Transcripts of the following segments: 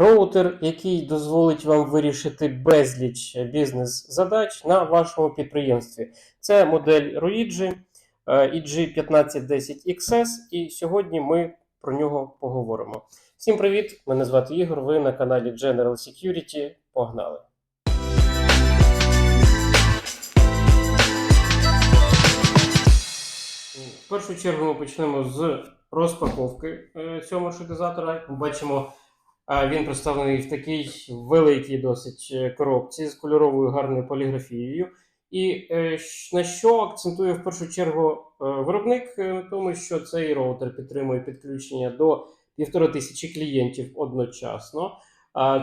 Роутер, який дозволить вам вирішити безліч бізнес-задач на вашому підприємстві. Це модель Roigi EG1510XS, і сьогодні ми про нього поговоримо. Всім привіт! Мене звати Ігор. Ви на каналі General Security. Погнали! В першу чергу ми почнемо з розпаковки е, цього маршрутизатора. Ми бачимо, е, він представлений в такій великій досить е, коробці з кольоровою гарною поліграфією. І е, на що акцентує в першу чергу е, виробник, на тому, що цей роутер підтримує підключення до півтори тисячі клієнтів одночасно.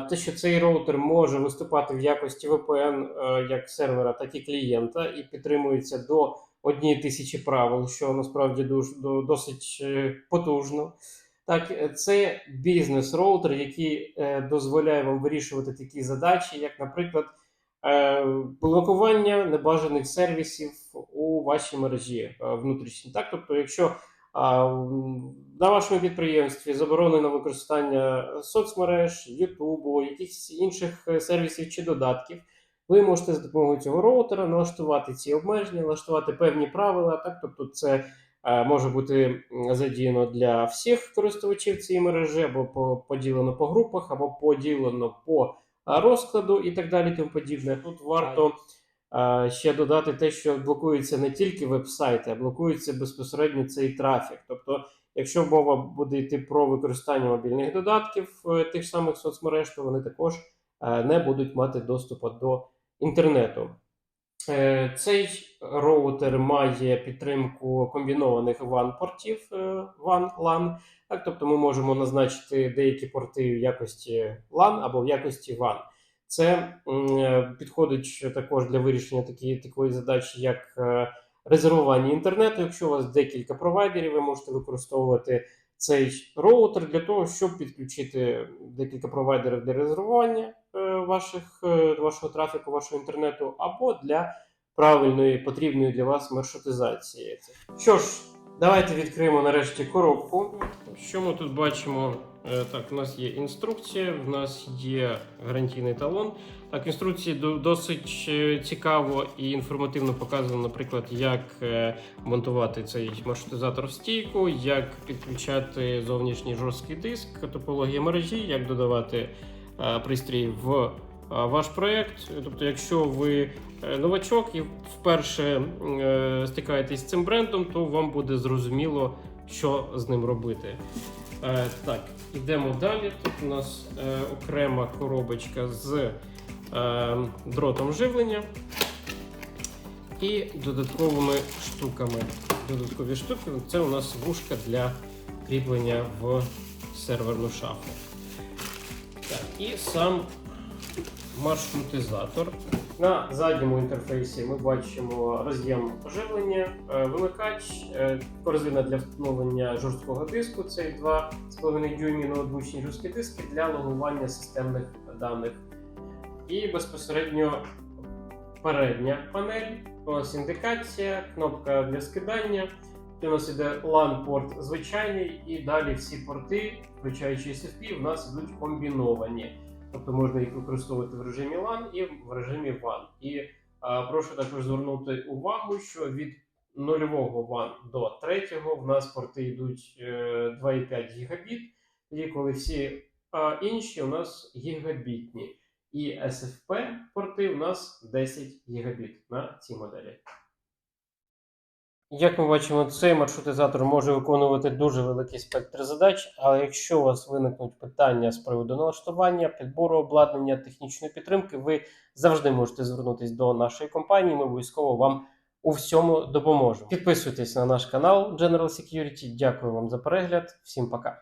Те, що цей роутер може виступати в якості VPN як сервера, так і клієнта, і підтримується до однієї тисячі правил, що насправді досить потужно. Так, е, це бізнес-роутер, який е, дозволяє вам вирішувати такі задачі, як, наприклад, е, блокування небажаних сервісів у вашій мережі внутрішній. Так, тобто, якщо на вашому підприємстві заборонено використання соцмереж, Ютубу, якихось інших сервісів чи додатків, ви можете за допомогою цього роутера налаштувати ці обмеження, налаштувати певні правила. Так, тобто, це може бути задіяно для всіх користувачів цієї мережі, або по, поділено по групах, або поділено по розкладу і так далі. Тому подібне. Тут варто е, ще додати те, що блокуються не тільки веб-сайти, а блокується безпосередньо цей трафік. Тобто, якщо мова буде йти про використання мобільних додатків е, тих самих соцмереж, то вони також е, не будуть мати доступу до інтернету. Е, Цей роутер має підтримку комбінованих WAN-портів е, WAN, LAN. Так, тобто ми можемо назначити деякі порти в якості LAN або в якості WAN. Це е, підходить також для вирішення такі, такої задачі, як е, резервування інтернету. Якщо у вас декілька провайдерів, ви можете використовувати цей роутер для того, щоб підключити декілька провайдерів для резервування е, ваших, е, вашого трафіку, вашого інтернету, або для правильної, потрібної для вас маршрутизації. Що ж, давайте відкриємо нарешті коробку. Що ми тут бачимо? Е, Так, у нас є інструкція, в нас є гарантійний талон. Так, інструкції досить е, цікаво і інформативно показано, наприклад, як монтувати цей маршрутизатор в стійку, як підключати зовнішній жорсткий диск, топологія мережі, як додавати пристрій в е, ваш проєкт. Тобто, якщо ви е, новачок і вперше е, стикаєтесь з цим брендом, то вам буде зрозуміло, що з ним робити. Е, так, ідемо далі. Тут у нас е, окрема коробочка з е, дротом живлення і додатковими штуками. Додаткові штуки це у нас вушка для кріплення в серверну шафу. Так, і сам маршрутизатор. На задньому інтерфейсі ми бачимо роз'єм живлення, е, вимикач, е, корзина для встановлення жорсткого диску. Це 2,5 дюймі ноутбучні жорсткі диски для логування системних даних. І безпосередньо передня панель, нас індикація, кнопка для скидання. У нас іде LAN-порт звичайний, і далі всі порти, включаючи SFP, у нас ідуть комбіновані. Тобто можна їх використовувати в режимі LAN і в режимі WAN. І а, прошу також звернути увагу, що від нульового WAN до третього в нас порти йдуть е, 2,5 гігабіт, тоді коли всі а, інші у нас гігабітні. І SFP порти у нас 10 гігабіт на цій моделі. Як ми бачимо, цей маршрутизатор може виконувати дуже великий спектр задач, але якщо у вас виникнуть питання з приводу налаштування, підбору обладнання, технічної підтримки, ви завжди можете звернутися до нашої компанії. Ми обов'язково вам у всьому допоможемо. Підписуйтесь на наш канал General Security. Дякую вам за перегляд. Всім пока.